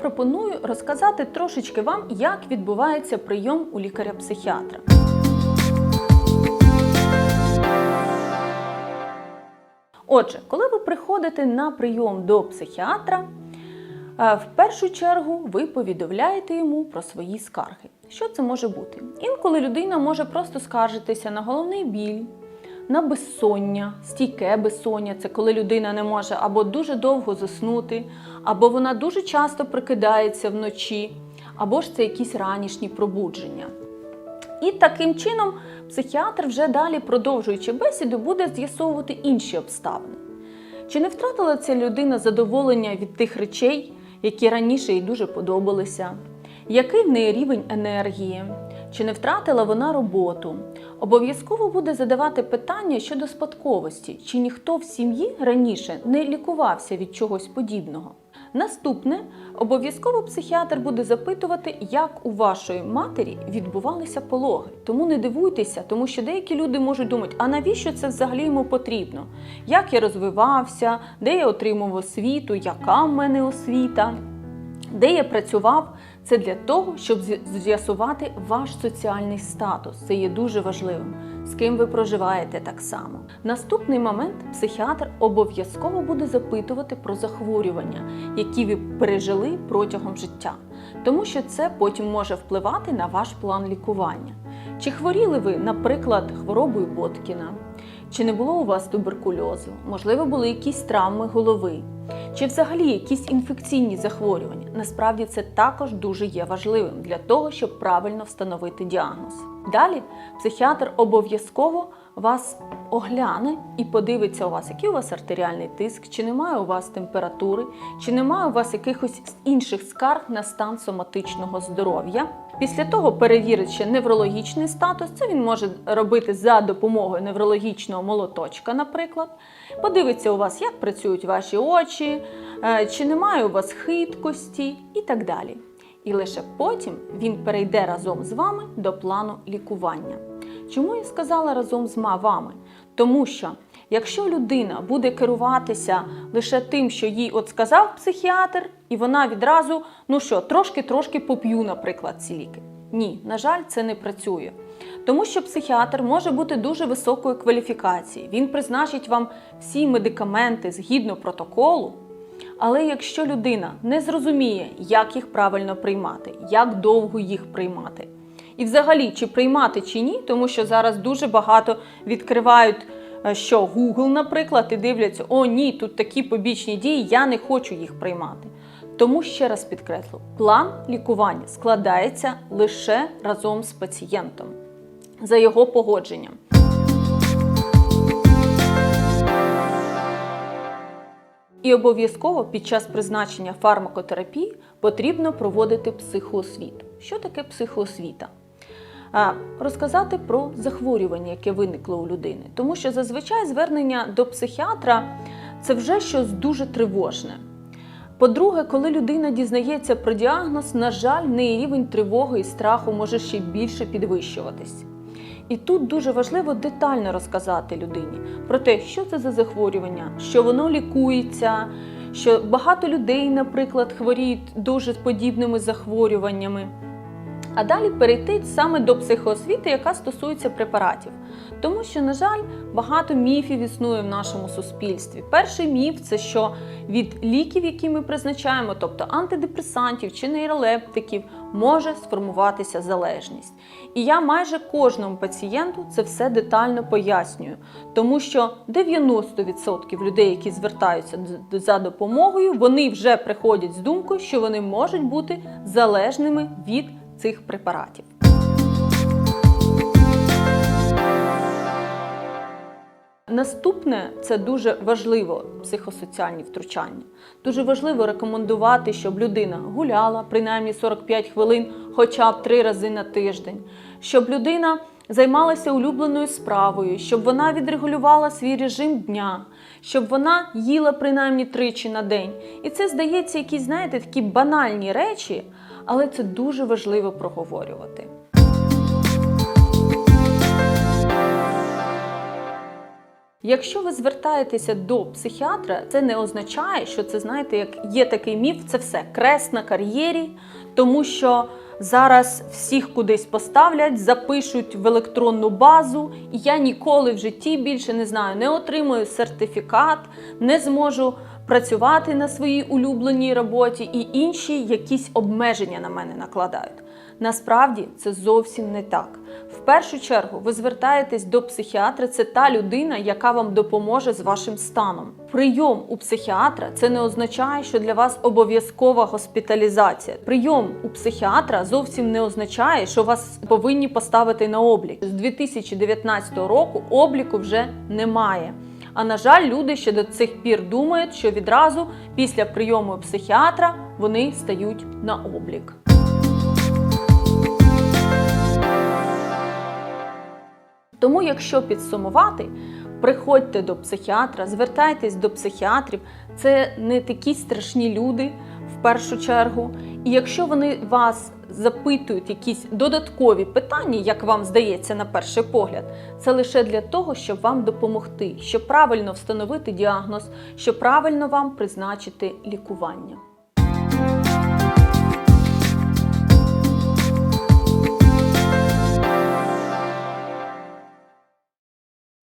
Пропоную розказати трошечки вам, як відбувається прийом у лікаря-психіатра. Отже, коли ви приходите на прийом до психіатра, е, в першу чергу ви повідомляєте йому про свої скарги. Що це може бути? Інколи людина може просто скаржитися на головний біль, на безсоння, стійке безсоння це коли людина не може або дуже довго заснути, або вона дуже часто прикидається вночі, або ж це якісь ранішні пробудження. І таким чином психіатр вже далі, продовжуючи бесіду, буде з'ясовувати інші обставини. Чи не втратила ця людина задоволення від тих речей, які раніше їй дуже подобалися? Який в неї рівень енергії? Чи не втратила вона роботу? Обов'язково буде задавати питання щодо спадковості, чи ніхто в сім'ї раніше не лікувався від чогось подібного. Наступне обов'язково психіатр буде запитувати, як у вашої матері відбувалися пологи. Тому не дивуйтеся, тому що деякі люди можуть думати, а навіщо це взагалі йому потрібно? Як я розвивався, де я отримав освіту, яка в мене освіта? Де я працював, це для того, щоб з'ясувати ваш соціальний статус. Це є дуже важливим. З ким ви проживаєте так само. Наступний момент психіатр обов'язково буде запитувати про захворювання, які ви пережили протягом життя, тому що це потім може впливати на ваш план лікування. Чи хворіли ви, наприклад, хворобою Боткіна? Чи не було у вас туберкульозу? Можливо, були якісь травми голови? Чи взагалі якісь інфекційні захворювання? Насправді це також дуже є важливим для того, щоб правильно встановити діагноз. Далі психіатр обов'язково вас огляне і подивиться у вас, який у вас артеріальний тиск, чи немає у вас температури, чи немає у вас якихось інших скарг на стан соматичного здоров'я. Після того перевірить ще неврологічний статус. Це він може робити за допомогою неврологічного молоточка, наприклад. Подивиться у вас, як працюють ваші очі, е, чи немає у вас хиткості і так далі. І лише потім він перейде разом з вами до плану лікування. Чому я сказала разом з ма- вами? Тому що якщо людина буде керуватися лише тим, що їй от сказав психіатр, і вона відразу, ну що, трошки-трошки поп'ю, наприклад, ці ліки. Ні, на жаль, це не працює. Тому що психіатр може бути дуже високої кваліфікації. Він призначить вам всі медикаменти згідно протоколу. Але якщо людина не зрозуміє, як їх правильно приймати, як довго їх приймати, і взагалі чи приймати чи ні, тому що зараз дуже багато відкривають е, що Google, наприклад, і дивляться, о, ні, тут такі побічні дії, я не хочу їх приймати. Тому ще раз підкреслю, план лікування складається лише разом з пацієнтом за його погодженням. І обов'язково під час призначення фармакотерапії потрібно проводити психоосвіту. Що таке психоосвіта? Розказати про захворювання, яке виникло у людини. Тому що зазвичай звернення до психіатра це вже щось дуже тривожне. По-друге, коли людина дізнається про діагноз, на жаль, в неї рівень тривоги і страху може ще більше підвищуватись. І тут дуже важливо детально розказати людині про те, що це за захворювання, що воно лікується, що багато людей, наприклад, хворіють дуже подібними захворюваннями. А далі перейти саме до психоосвіти, яка стосується препаратів. Тому що, на жаль, багато міфів існує в нашому суспільстві. Перший міф це що від ліків, які ми призначаємо, тобто антидепресантів чи нейролептиків, може сформуватися залежність. І я майже кожному пацієнту це все детально пояснюю, тому що 90% людей, які звертаються за допомогою, вони вже приходять з думкою, що вони можуть бути залежними від цих препаратів. Наступне це дуже важливо психосоціальні втручання. Дуже важливо рекомендувати, щоб людина гуляла принаймні 45 хвилин, хоча б три рази на тиждень, щоб людина займалася улюбленою справою, щоб вона відрегулювала свій режим дня, щоб вона їла принаймні тричі на день. І це здається, якісь, знаєте, такі банальні речі, але це дуже важливо проговорювати. – Якщо ви звертаєтеся до психіатра, це не означає, що це знаєте, як є такий міф, це все крест на кар'єрі, тому що зараз всіх кудись поставлять, запишуть в електронну базу, і я ніколи в житті більше не знаю, не отримую сертифікат, не зможу працювати на своїй улюбленій роботі, і інші якісь обмеження на мене накладають. Насправді це зовсім не так. В першу чергу ви звертаєтесь до психіатра, це та людина, яка вам допоможе з вашим станом. Прийом у психіатра це не означає, що для вас обов'язкова госпіталізація. Прийом у психіатра зовсім не означає, що вас повинні поставити на облік. З 2019 року обліку вже немає. А на жаль, люди ще до цих пір думають, що відразу після прийому психіатра вони стають на облік. Тому, якщо підсумувати, приходьте до психіатра, звертайтесь до психіатрів. Це не такі страшні люди в першу чергу. І якщо вони вас запитують якісь додаткові питання, як вам здається на перший погляд, це лише для того, щоб вам допомогти, щоб правильно встановити діагноз, щоб правильно вам призначити лікування.